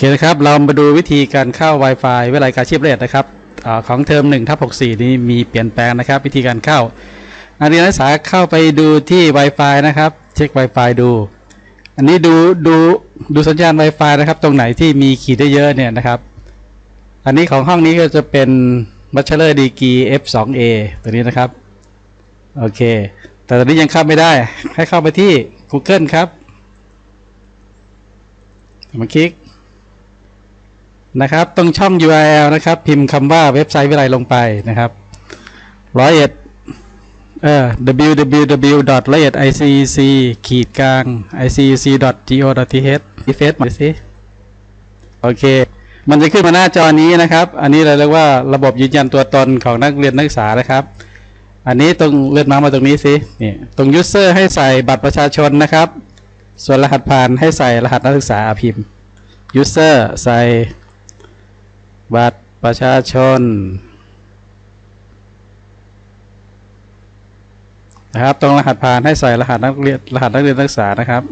เคนะครับ เรามาดูวิธีการเข้า Wi-Fi วิทยาลัยการชีพเรศนะครับอของเทอม1ทับ64 นี้มีเปลี่ยนแปลงนะครับ วิธีการเข้า นักเรียนนักศึกษาเข้าไปดูที่ Wi-Fi นะครับ เช็ค Wi-Fi ดู อันนี้ดูดูดูสัญญาณ Wi-Fi นะครับ ตรงไหนที่มีขีดได้เยอะเนี่ยนะครับ อันนี้ของห้องนี้ก็จะเป็น Bachelor Degree F2A ตัวนี้นะครับ โอเค แต่ตอนนี้ยังเข้าไม่ได้ ให้เข้าไปที่ Google ครับมาคลิก นะครับ ตรงช่อง URL นะครับ พิมพ์คำว่าเว็บไซต์วิไลลงไปนะครับร้อยเอ็ดเอ่อ www. ร้อยเอ็ด icc ขีดกลาง icc. go.th ที่เฟซมาสิโอเค มันจะขึ้นมาหน้าจอนี้นะครับ อันนี้เราเรียกว่าระบบยืนยันตัวตนของนักเรียนนักศึกษานะครับ อันนี้ตรงเลื่อนมามาตรงนี้สินี่ตรง user ให้ใส่บัตรประชาชนนะครับ ส่วนรหัสผ่านให้ใส่รหัสนักศึกษาพิมพ์ user ใส่ บัตรประชาชนนะครับ ตรงรหัสผ่านให้ใส่รหัสนักเรียนรหัสนักเรียนนักศึกษานะครับ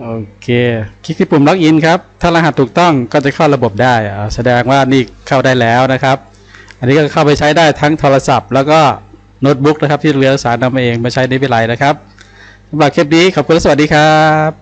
โอเค คลิกที่ปุ่มล็อกอินครับ ถ้ารหัสถูกต้องก็จะเข้าระบบได้อ่าแสดงว่านี่เข้าได้แล้วนะครับ อันนี้ก็เข้าไปใช้ได้ทั้งโทรศัพท์ แล้วก็โน้ตบุ๊กนะครับที่เรียนนักศึกษานำมาเองมาใช้ในวิทยาลัยนะครับสำหรับคลิปนี้ขอบคุณและสวัสดีครับ